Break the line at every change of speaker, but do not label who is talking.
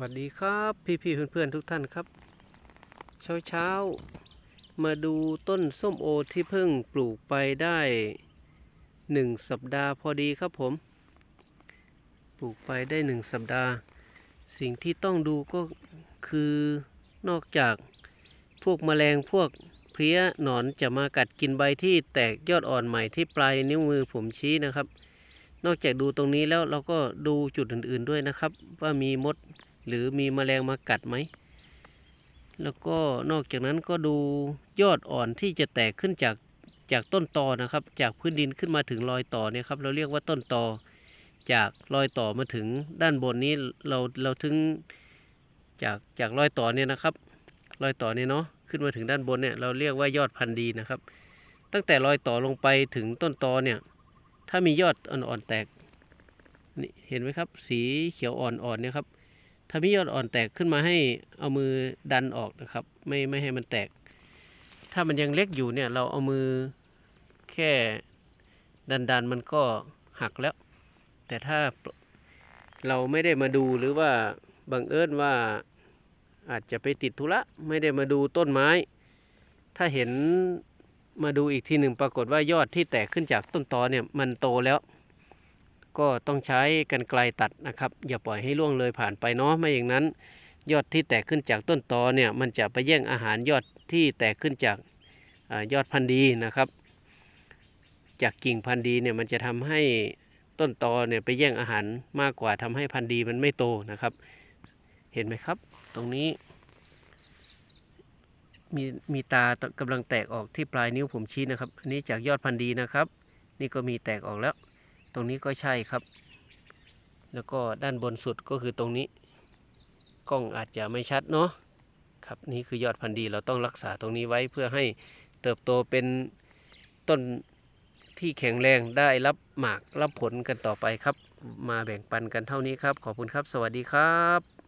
วัสดีครับพี่พี่ๆเพื่อนๆทุกท่านครับ เช้าเช้ามาดูต้นส้มโอที่เพิ่งปลูกไปได้หนึ่งสัปดาห์พอดีครับผม ปลูกไปได้หนึ่งสัปดาห์ สิ่งที่ต้องดูก็คือนอกจากพวกแมลงพวกเพลี้ยหนอนจะมากัดกินใบที่แตกยอดอ่อนใหม่ที่ปลายนิ้วมือผมชี้นะครับ นอกจากดูตรงนี้แล้วเราก็ดูจุดอื่นๆด้วยนะครับ ว่ามีมด หรือมีแมลงมากัดไหม แล้วก็นอกจากนั้นก็ดูยอดอ่อนที่จะแตกขึ้นจากจากต้นตอนะครับ จากพื้นดินขึ้นมาถึงรอยต่อเนี่ยครับ เราเรียกว่าต้นตอ จากรอยต่อมาถึงด้านบนนี้เราเราถึงจากจากรอยต่อเนี่ยนะครับรอยต่อเนี่ยเนาะขึ้นมาถึงด้านบนเนี่ยเราเรียกว่ายอดพันธุ์ดีนะครับ ตั้งแต่รอยต่อลงไปถึงต้นตอเนี่ย ถ้ามียอดอ่อนๆแตกนี่เห็นไหมครับ สีเขียวอ่อนๆเนี่ยครับ ถ้ามียอดอ่อนแตกขึ้นมาให้เอามือดันออกนะครับ ไม่ไม่ให้มันแตก ถ้ามันยังเล็กอยู่เนี่ย เราเอามือแค่ดันดันมันก็หักแล้ว แต่ถ้าเราไม่ได้มาดูหรือว่าบังเอิญว่าอาจจะไปติดธุระไม่ได้มาดูต้นไม้ ถ้าเห็นมาดูอีกทีหนึ่งปรากฏว่ายอดที่แตกขึ้นจากต้นตอเนี่ยมันโตแล้ว ก็ต้องใช้กันไกลตัดนะครับ อย่าปล่อยให้ล่วงเลยผ่านไปเนาะไม่อย่างนั้น ยอดที่แตกขึ้นจากต้นตอเนี่ยมันจะไปแย่งอาหารยอดที่แตกขึ้นจากอยอดพันธุ์ดีนะครับ จากกิ่งพันธุ์ดีเนี่ยมันจะทำให้ต้นตอเนี่ยไปแย่งอาหารมากกว่าทำให้พันธุ์ดีมันไม่โตนะครับ เห็นไหมครับ ตรงนี้ มีมีตากำลังแตกออกที่ปลายนิ้วผมชี้นะครับอันนี้จากยอดพันธุ์ดีนะครับ นี่ก็มีแตกออกแล้ว ตรงนี้ก็ใช่ครับ แล้วก็ด้านบนสุดก็คือตรงนี้ กล้องอาจจะไม่ชัดเนาะครับนี่คือยอดพันธุ์ดีเราต้องรักษาตรงนี้ไว้เพื่อให้เติบโตเป็นต้นที่แข็งแรงได้รับหมากรับผลกันต่อไปครับ มาแบ่งปันกันเท่านี้ครับ ขอบคุณครับ สวัสดีครับ